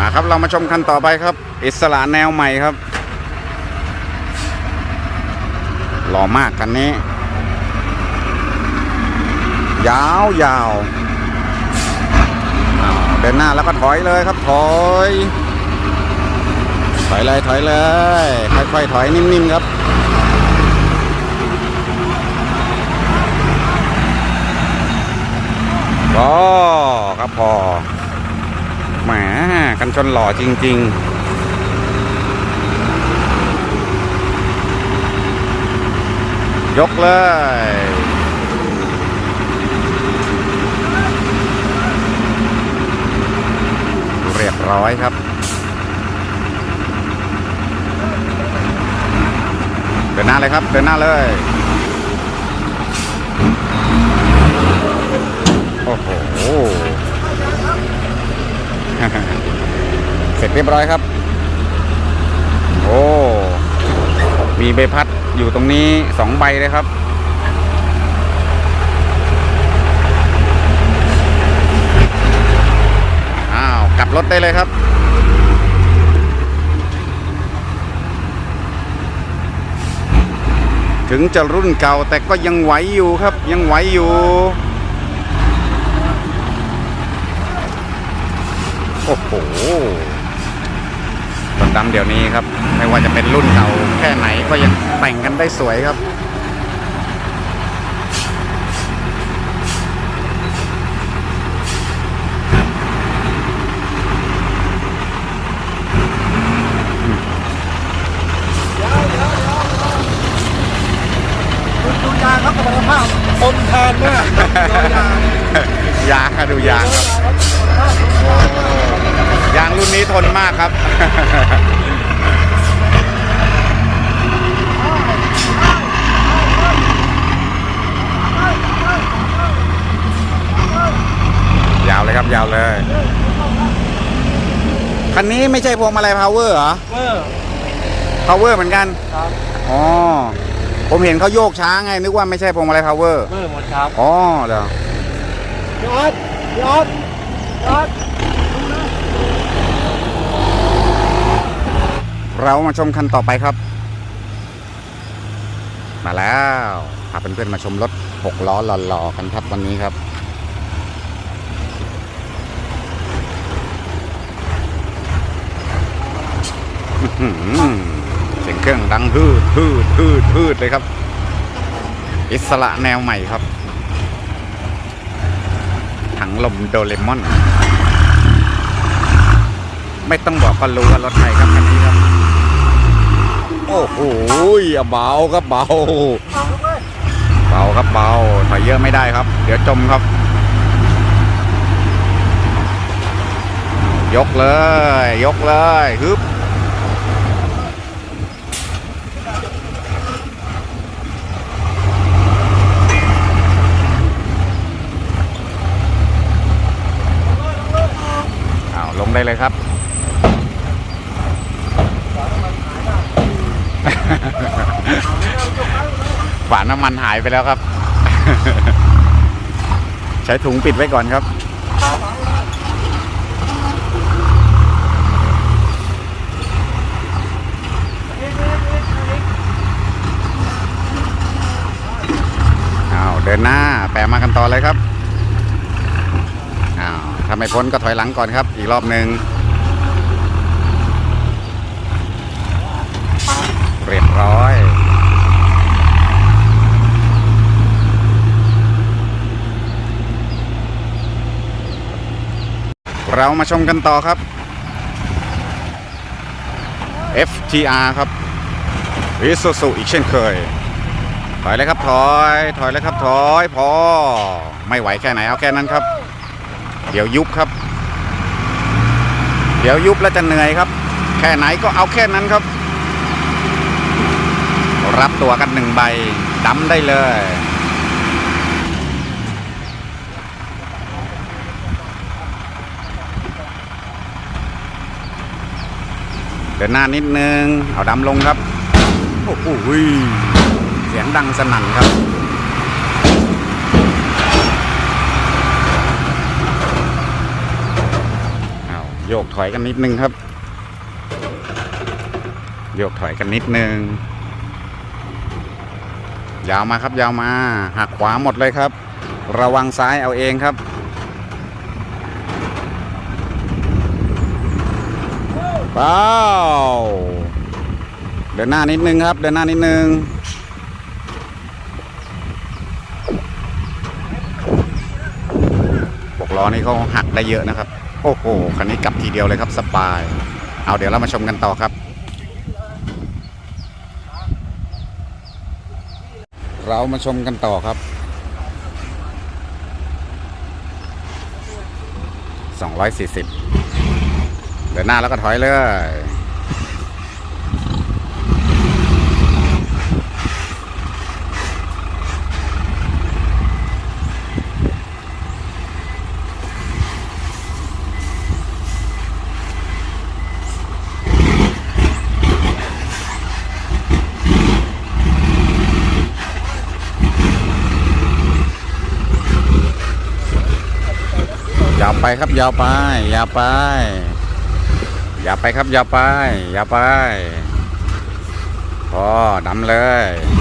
มาครับเรามาชมคันต่อไปครับ อิสระแนวใหม่ครับหล่อมากคันนี้ ยาวยาวเดินหน้าแล้วก็ถอยเลยครับถอย ถอยเลยถอยเลย ค่อยๆถอยนิ่มๆครับก็ครับพอ หมกันชนหล่อจริง ๆยกเลย เรียบร้อยครับ เดินหน้าเลยครับ เดินหน้าเลย โอ้โห เสร็จเรียบร้อยครับ โอ้ มีใบพัดอยู่ตรงนี้สองใบเลยครับ อ้าว กลับรถได้เลยครับถึงจะรุ่นเก่าแต่ก็ยังไหวอยู่ครับ ยังไหวอยู่ อ้โหรถดำเดี๋ยวนี้ครับ ไม่ว่าจะเป็นรุ่นเก่าแค่ไหนก็ยังแต่งกันได้สวยครับดูยางครับสมรรถภาพทนทานมากดูยางยางครับดูยางครับโอ้ยางรุ่นนี้ทนมากครับ ยาวเลยครับยาวเลย คันนี้ไม่ใช่พวงมาลัยพาวเวอร์เหรอเออพาวเวอร์เหมือนกัน ครับ อ๋อ ผมเห็นเขาโยกช้าไง นึกว่าไม่ใช่พวงมาลัยพาวเวอร์เบอร์หมดครับอ๋อเดี๋ยว ยอดยอดยอด เรามาชมคันต่อไปครับ มาแล้วพาเพื่อนๆมาชมรถหกล้อหล่อๆกันครับวันนี้ครับ เสียงเครื่องดังฮืดฮืดฮืดฮืดเลยครับ อิสระแนวใหม่ครับ ถังลมโดเรมอน ไม่ต้องบอกก็รู้ว่ารถไทยครับคันนี้ครับ โอ้โหเบาครับเบาเบาครับเบาถอยเยอะไม่ได้ครับ เดี๋ยวจมครับ ยกเลย ยกเลยฮึบอ้าวลงได้เลยครับ ฝาน้ำมันหายไปแล้วครับ ใช้ถุงปิดไว้ก่อนครับ อ้าวเดินหน้า แปะมากันต่อเลยครับ อ้าวถ้าไม่พ้นก็ถอยหลังก่อนครับ อีกรอบหนึ่ง เรียบร้อย เรามาชมกันต่อครับ FTR ครับ i s u z u อีกเช่นเคย ถอยเลยครับถอย ถอยเลยครับถอยพอไม่ไหวแค่ไหนเอาแค่นั้นครับ เดี๋ยวยุบครับ เดี๋ยวยุบแล้วจะเหนื่อยครับ แค่ไหนก็เอาแค่นั้นครับ รับตัวกันหนึ่งใบดำได้เลย เดินหน้านิดนึง เอาดำลงครับ โอ้โหเสียงดังสนั่นครับอ้าโยกถอยกันนิดนึงครับ โยกถอยกันนิดนึง ยาวมาครับยาวมา หักขวาหมดเลยครับ ระวังซ้ายเอาเองครับ เป้า เดินหน้านิดนึงครับ เดินหน้านิดนึง บกล้อนี่เขาหักได้เยอะนะครับ โอ้โห คันนี้กลับทีเดียวเลยครับสปาย เอาเดี๋ยวเรามาชมกันต่อครับ เรามาชมกันต่อครับ 240 เดินหน้าแล้วก็ถอยเลย ไปครับยาวไปยาวไปยาวไปครับยาวไปยาวไปพอดำเลย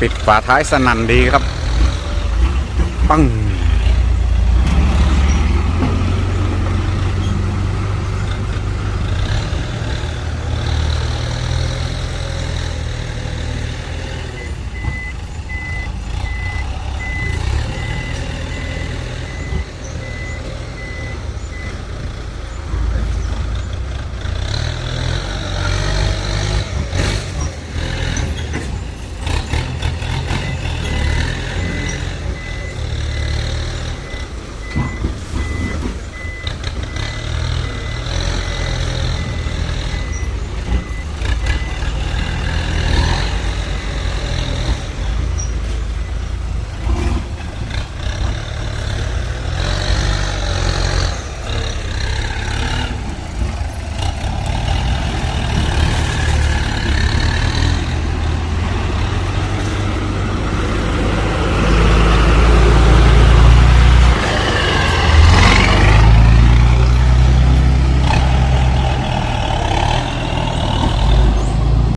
ปิดฝาท้ายสนั่นดีครับ ปัง